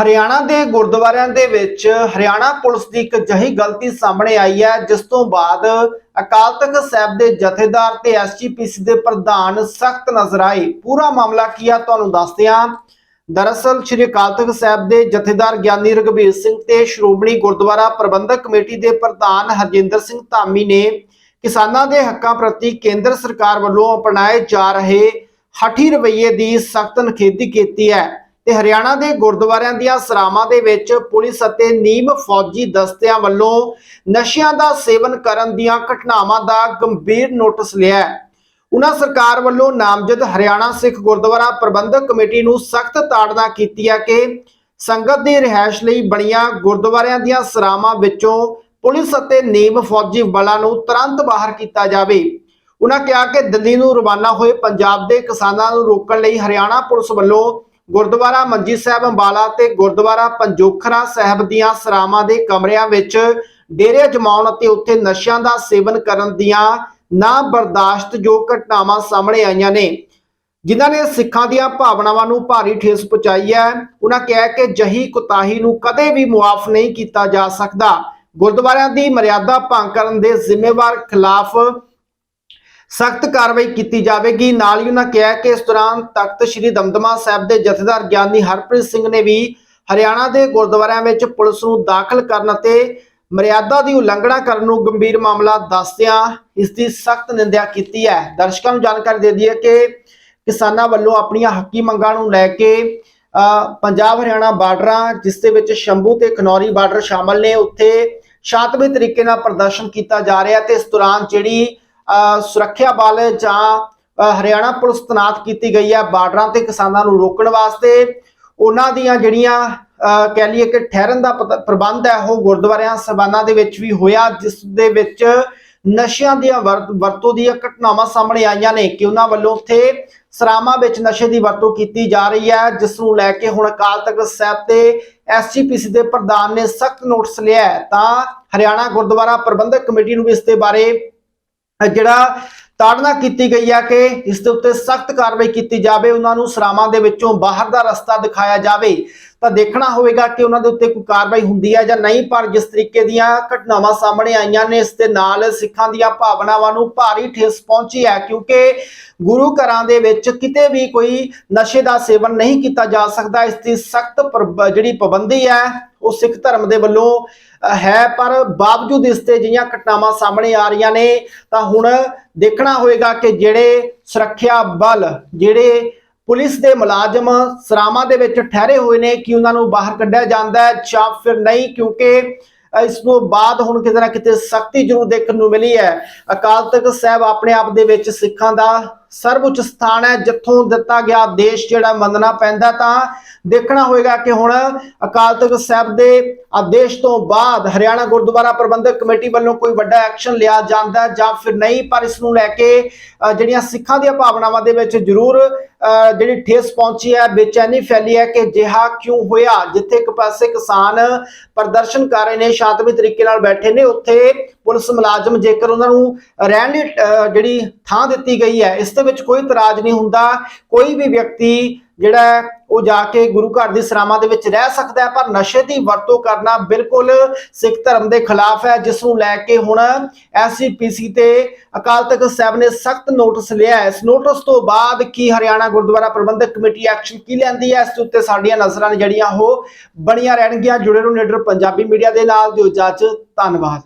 ਹਰਿਆਣਾ ਦੇ ਗੁਰਦੁਆਰਿਆਂ ਦੇ ਵਿੱਚ ਹਰਿਆਣਾ ਪੁਲਿਸ ਦੀ ਇੱਕ ਜਹੀ ਗਲਤੀ ਸਾਹਮਣੇ ਆਈ ਹੈ, ਜਿਸ ਤੋਂ ਬਾਅਦ ਅਕਾਲ ਤਖਤ ਸਾਹਿਬ ਦੇ ਜਥੇਦਾਰ ਤੇ ਐਸਜੀਪੀਸੀ ਦੇ ਪ੍ਰਧਾਨ ਸਖਤ ਨਜ਼ਰ ਆਏ। ਪੂਰਾ ਮਾਮਲਾ ਕੀ ਆ ਤੁਹਾਨੂੰ ਦੱਸਦੇ ਹਾਂ। ਦਰਅਸਲ ਸ੍ਰੀ ਅਕਾਲ ਤਖਤ ਸਾਹਿਬ ਦੇ ਜਥੇਦਾਰ ਗਿਆਨੀ ਰਘਬੀਰ ਸਿੰਘ ਤੇ ਸ਼੍ਰੋਮਣੀ ਗੁਰਦੁਆਰਾ ਪ੍ਰਬੰਧਕ ਕਮੇਟੀ ਦੇ ਪ੍ਰਧਾਨ ਹਰਜਿੰਦਰ ਸਿੰਘ ਧਾਮੀ ਨੇ ਕਿਸਾਨਾਂ ਦੇ ਹੱਕਾਂ ਪ੍ਰਤੀ ਕੇਂਦਰ ਸਰਕਾਰ ਵੱਲੋਂ ਅਪਣਾਏ ਜਾ ਰਹੇ ਹਠੀ ਰਵੱਈਏ ਦੀ ਸਖਤ ਨਿਖੇਧੀ ਕੀਤੀ ਹੈ। ਤੇ ਹਰਿਆਣਾ ਦੇ ਗੁਰਦੁਆਰਿਆਂ ਦੀਆਂ ਸਰਾਵਾਂ ਦੇ ਵਿੱਚ ਪੁਲਿਸ ਅਤੇ ਨੀਮ ਫੌਜੀ ਦਸਤਿਆਂ ਵੱਲੋਂ ਨਸ਼ਿਆਂ ਦਾ ਸੇਵਨ ਕਰਨ ਦੀਆਂ ਘਟਨਾਵਾਂ ਦਾ ਗੰਭੀਰ ਨੋਟਿਸ ਲਿਆ ਹੈ। ਉਹਨਾਂ ਸਰਕਾਰ ਵੱਲੋਂ ਨਾਮਜ਼ਦ ਹਰਿਆਣਾ ਸਿੱਖ ਗੁਰਦੁਆਰਾ ਪ੍ਰਬੰਧਕ ਕਮੇਟੀ ਨੂੰ ਸਖਤ ਤਾੜਨਾ ਕੀਤੀ ਹੈ ਕਿ ਸੰਗਤ ਦੀ ਰਿਹਾਇਸ਼ ਲਈ ਬਣੀਆਂ ਗੁਰਦੁਆਰਿਆਂ ਦੀਆਂ ਸਰਾਵਾਂ ਵਿੱਚੋਂ ਪੁਲਿਸ ਅਤੇ ਨੀਮ ਫੌਜੀ ਬਲਾਂ ਨੂੰ ਤੁਰੰਤ ਬਾਹਰ ਕੀਤਾ ਜਾਵੇ। ਉਹਨਾਂ ਕਿਹਾ ਕਿ ਦਿੱਲੀ ਨੂੰ ਰਵਾਨਾ ਹੋਏ ਪੰਜਾਬ ਦੇ ਕਿਸਾਨਾਂ ਨੂੰ ਰੋਕਣ ਲਈ ਹਰਿਆਣਾ ਪੁਲਿਸ ਵੱਲੋਂ ਗੁਰਦੁਆਰਾ ਮੰਜੀ ਸਾਹਿਬ ਅੰਬਾਲਾ ਤੇ ਗੁਰਦੁਆਰਾ ਪੰਜੋਖਰਾ ਸਾਹਿਬ ਦੀਆਂ ਸਰਾਵਾਂ ਦੇ ਕਮਰਿਆਂ ਵਿੱਚ ਡੇਰੇ ਜਮਾਉਣ ਅਤੇ ਉੱਥੇ ਨਸ਼ਿਆਂ ਦਾ ਸੇਵਨ ਕਰਨ ਦੀਆਂ ਨਾ ਬਰਦਾਸ਼ਤ ਜੋ ਘਟਨਾਵਾਂ ਸਾਹਮਣੇ ਆਈਆਂ ਨੇ, ਜਿਨ੍ਹਾਂ ਨੇ ਸਿੱਖਾਂ ਦੀਆਂ ਭਾਵਨਾਵਾਂ ਨੂੰ ਭਾਰੀ ਠੇਸ ਪਹੁੰਚਾਈ ਹੈ। ਉਹਨਾਂ ਕਿਹਾ ਕਿ ਜਹੀ ਕੁਤਾਹੀ ਨੂੰ ਕਦੇ ਵੀ ਮੁਆਫ ਨਹੀਂ ਕੀਤਾ ਜਾ ਸਕਦਾ। ਗੁਰਦੁਆਰਿਆਂ ਦੀ ਮਰਿਆਦਾ ਭੰਗ ਕਰਨ ਦੇ ਜ਼ਿੰਮੇਵਾਰ ਖਿਲਾਫ ਸਖਤ ਕਾਰਵਾਈ ਕੀਤੀ ਜਾਵੇਗੀ। ਨਾਲ ਹੀ ਉਹਨਾਂ ਕਿਹਾ ਕਿ ਇਸ ਦੌਰਾਨ ਤਖਤ ਸ੍ਰੀ ਦਮਦਮਾ ਸਾਹਿਬ ਦੇ ਜਥੇਦਾਰ ਗਿਆਨੀ ਹਰਪ੍ਰੀਤ ਸਿੰਘ ਨੇ ਵੀ ਹਰਿਆਣਾ ਦੇ ਗੁਰਦੁਆਰਿਆਂ ਵਿੱਚ ਪੁਲਿਸ ਨੂੰ ਦਾਖਲ ਕਰਨ ਅਤੇ ਮਰਿਆਦਾ ਦੀ ਉਲੰਘਣਾ ਕਰਨ ਨੂੰ ਗੰਭੀਰ ਮਾਮਲਾ ਦੱਸਦਿਆਂ ਇਸ ਦੀ ਸਖਤ ਨਿੰਦਿਆ ਕੀਤੀ ਹੈ। ਦਰਸ਼ਕਾਂ ਨੂੰ ਜਾਣਕਾਰੀ ਦੇ ਦਈਏ ਕਿ ਕਿਸਾਨਾਂ ਵੱਲੋਂ ਆਪਣੀਆਂ ਹੱਕੀ ਮੰਗਾਂ ਨੂੰ ਲੈ ਕੇ ਅ, ਪੰਜਾਬ ਹਰਿਆਣਾ ਬਾਰਡਰਾਂ ਜਿਸ ਦੇ ਵਿੱਚ ਸ਼ੰਭੂ ਤੇ ਖਨੌਰੀ ਬਾਰਡਰ ਸ਼ਾਮਲ ਨੇ ਉੱਥੇ ਸ਼ਾਂਤਮਈ ਤਰੀਕੇ ਨਾਲ ਪ੍ਰਦਰਸ਼ਨ ਕੀਤਾ ਜਾ ਰਿਹਾ ਤੇ ਇਸ ਦੌਰਾਨ ਜਿਹੜੀ ਸੁਰੱਖਿਆ ਬਲ ਜਾਂ ਹਰਿਆਣਾ ਪੁਲਿਸ ਤਨਾਤ ਕੀਤੀ ਗਈ ਹੈ ਬਾਰਡਰਾਂ ਤੇ ਕਿਸਾਨਾਂ ਨੂੰ ਰੋਕਣ ਵਾਸਤੇ। ਉਹਨਾਂ ਦੀਆਂ ਜਿਹੜੀਆਂ ਕਹਿ ਲਈਏ ਕਿ ਠਹਿਰਨ ਦਾ ਪ੍ਰਬੰਧ ਹੈ, ਉਹ ਗੁਰਦੁਆਰਿਆਂ, ਸਬਾਨਾਂ ਦੇ ਵਿੱਚ ਵੀ ਹੋਇਆ, ਜਿਸ ਦੇ ਵਿੱਚ ਨਸ਼ਿਆਂ ਦੀਆਂ ਵਰਤੋਂ ਦੀਆਂ ਘਟਨਾਵਾਂ ਸਾਹਮਣੇ ਆਈਆਂ ਨੇ ਕਿ ਉਹਨਾਂ ਵੱਲੋਂ ਉੱਥੇ ਸਰਾਵਾਂ ਵਿੱਚ ਨਸ਼ੇ ਦੀ ਵਰਤੋਂ ਕੀਤੀ ਜਾ ਰਹੀ ਹੈ, ਜਿਸ ਨੂੰ ਲੈ ਕੇ ਹੁਣ ਅਕਾਲ ਤਖਤ ਸਾਹਿਬ ਤੇ ਐਸਜੀਪੀਸੀ ਦੇ ਪ੍ਰਧਾਨ ਨੇ ਸਖਤ ਨੋਟਿਸ ਲਿਆ ਤਾਂ ਹਰਿਆਣਾ ਗੁਰਦੁਆਰਾ ਪ੍ਰਬੰਧਕ ਕਮੇਟੀ ਨੂੰ ਵੀ ਇਸ ਦੇ ਬਾਰੇ ਜਿਹੜਾ ਤਾੜਨਾ ਕੀਤੀ ਗਈ ਹੈ ਕਿ ਇਸ ਦੇ ਉੱਤੇ ਸਖਤ ਕਾਰਵਾਈ ਕੀਤੀ ਜਾਵੇ, ਉਹਨਾਂ ਨੂੰ ਸਰਾਵਾਂ ਦੇ ਵਿੱਚੋਂ ਬਾਹਰ ਦਾ ਰਸਤਾ ਦਿਖਾਇਆ ਜਾਵੇ। ਤਾਂ ਦੇਖਣਾ ਹੋਵੇਗਾ ਕਿ ਉਹਨਾਂ ਦੇ ਉੱਤੇ ਕੋਈ ਕਾਰਵਾਈ ਹੁੰਦੀ ਹੈ ਜਾਂ ਨਹੀਂ, ਪਰ ਜਿਸ ਤਰੀਕੇ ਦੀਆਂ ਘਟਨਾਵਾਂ ਸਾਹਮਣੇ ਆਈਆਂ ਨੇ, ਇਸ ਦੇ ਨਾਲ ਸਿੱਖਾਂ ਦੀਆਂ ਭਾਵਨਾਵਾਂ ਨੂੰ ਭਾਰੀ ਠੇਸ ਪਹੁੰਚੀ ਹੈ, ਕਿਉਂਕਿ ਗੁਰੂ ਘਰਾਂ ਦੇ ਵਿੱਚ ਕਿਤੇ ਵੀ ਕੋਈ ਨਸ਼ੇ ਦਾ ਸੇਵਨ ਨਹੀਂ ਕੀਤਾ ਜਾ ਸਕਦਾ, ਇਸ ਦੀ ਸਖਤ ਜਿਹੜੀ ਪਾਬੰਦੀ ਹੈ, ਉਹ ਸਿੱਖ ਧਰਮ ਦੇ ਵੱਲੋਂ ਹੈ, ਪਰ ਬਾਵਜੂਦ ਇਸ ਤੇ ਜਿਹੀਆਂ ਘਟਨਾਵਾਂ ਸਾਹਮਣੇ ਆ ਰਹੀਆਂ ਨੇ, ਤਾਂ ਹੁਣ ਦੇਖਣਾ ਹੋਵੇਗਾ ਕਿ ਜਿਹੜੇ ਸੁਰੱਖਿਆ ਬਲ, ਜਿਹੜੇ ਪੁਲਿਸ ਦੇ ਮੁਲਾਜ਼ਮ ਸਰਾਵਾਂ ਦੇ ਵਿੱਚ ਠਹਿਰੇ ਹੋਏ ਨੇ, ਕਿ ਉਹਨਾਂ ਨੂੰ ਬਾਹਰ ਕੱਢਿਆ ਜਾਂਦਾ ਹੈ ਜਾਂ ਫਿਰ ਨਹੀਂ? ਕਿਉਂਕਿ ਇਸ ਤੋਂ ਬਾਅਦ ਹੁਣ ਕਿਤੇ ਨਾ ਕਿਤੇ ਸਖਤੀ ਜ਼ਰੂਰ ਦੇਖਣ ਨੂੰ ਮਿਲੀ ਹੈ। ਅਕਾਲ ਤਖਤ ਸਾਹਿਬ ਆਪਣੇ ਆਪ ਦੇ ਵਿੱਚ ਸਿੱਖਾਂ ਦਾ ਸਰਵਉੱਚ ਸਥਾਨ ਹੈ ਜਿੱਥੋਂ ਦਿੱਤਾ ਗਿਆ ਆਦੇਸ਼ ਜਿਹੜਾ ਮੰਨਣਾ ਪੈਂਦਾ ਤਾਂ ਦੇਖਣਾ ਹੋਏਗਾ ਕਿ ਹੁਣ ਅਕਾਲ ਤਖਤ ਸਾਹਿਬ ਦੇ ਆਦੇਸ਼ ਤੋਂ ਬਾਅਦ ਹਰਿਆਣਾ ਗੁਰਦੁਆਰਾ ਪ੍ਰਬੰਧਕ ਕਮੇਟੀ ਵੱਲੋਂ ਕੋਈ ਵੱਡਾ ਐਕਸ਼ਨ ਲਿਆ ਜਾਂਦਾ ਜਾਂ ਫਿਰ ਨਹੀਂ ਪਰ ਇਸ ਨੂੰ ਲੈ ਕੇ ਅ, ਜਿਹੜੀਆਂ ਸਿੱਖਾਂ ਦੀਆਂ ਭਾਵਨਾਵਾਂ ਦੇ ਵਿੱਚ ਜ਼ਰੂਰ ਅ, ਜਿਹੜੀ ਠੇਸ ਪਹੁੰਚੀ ਹੈ ਬੇਚੈਨੀ ਫੈਲੀ ਹੈ ਕਿ ਜਿਹਾ ਕਿਉਂ ਹੋਇਆ ਜਿੱਥੇ ਇੱਕ ਪਾਸੇ ਕਿਸਾਨ ਪ੍ਰਦਰਸ਼ਨ ਕਰ ਰਹੇ ਨੇ ਸ਼ਾਂਤਮਈ ਤਰੀਕੇ ਨਾਲ ਬੈਠੇ ਨੇ ਉੱਥੇ ਪੁਲਿਸ ਮੁਲਾਜ਼ਮ ਜੇਕਰ ਉਹਨਾਂ ਨੂੰ ਰਹਿਣ ਲਈ ਜਿਹੜੀ ਥਾਂ ਦਿੱਤੀ ਗਈ ਹੈ, ਇਸ ਦੇ ਵਿੱਚ ਕੋਈ ਇਤਰਾਜ਼ ਨਹੀਂ ਹੁੰਦਾ, ਕੋਈ ਵੀ ਵਿਅਕਤੀ ਜਿਹੜਾ ਉਹ ਜਾ ਕੇ ਗੁਰੂ ਘਰ ਦੀ ਸਰਾਵਾਂ ਦੇ ਵਿੱਚ ਰਹਿ ਸਕਦਾ ਹੈ, ਪਰ ਨਸ਼ੇ ਦੀ ਵਰਤੋਂ ਕਰਨਾ ਬਿਲਕੁਲ ਸਿੱਖ ਧਰਮ ਦੇ ਖਿਲਾਫ ਹੈ, ਜਿਸ ਨੂੰ ਲੈ ਕੇ ਹੁਣ ਐਸਜੀਪੀਸੀ ਤੇ ਅਕਾਲ ਤਖਤ ਸਾਹਿਬ ਨੇ ਸਖਤ ਨੋਟਿਸ ਲਿਆ ਹੈ। ਇਸ ਨੋਟਿਸ ਤੋਂ ਬਾਅਦ ਕੀ ਹਰਿਆਣਾ ਗੁਰਦੁਆਰਾ ਪ੍ਰਬੰਧਕ ਕਮੇਟੀ ਐਕਸ਼ਨ ਕੀ ਲੈਂਦੀ ਹੈ? ਇਸ ਦੇ ਉੱਤੇ ਸਾਡੀਆਂ ਨਜ਼ਰਾਂ ਨੇ ਜਿਹੜੀਆਂ ਉਹ ਬਣੀਆਂ ਰਹਿਣਗੀਆਂ। ਜੁੜੇ ਰਹੋ ਨੀਡਰ ਪੰਜਾਬੀ ਮੀਡੀਆ ਦੇ ਨਾਲ, ਦਿਓ ਇਜਾਜ਼ਤ, ਧੰਨਵਾਦ।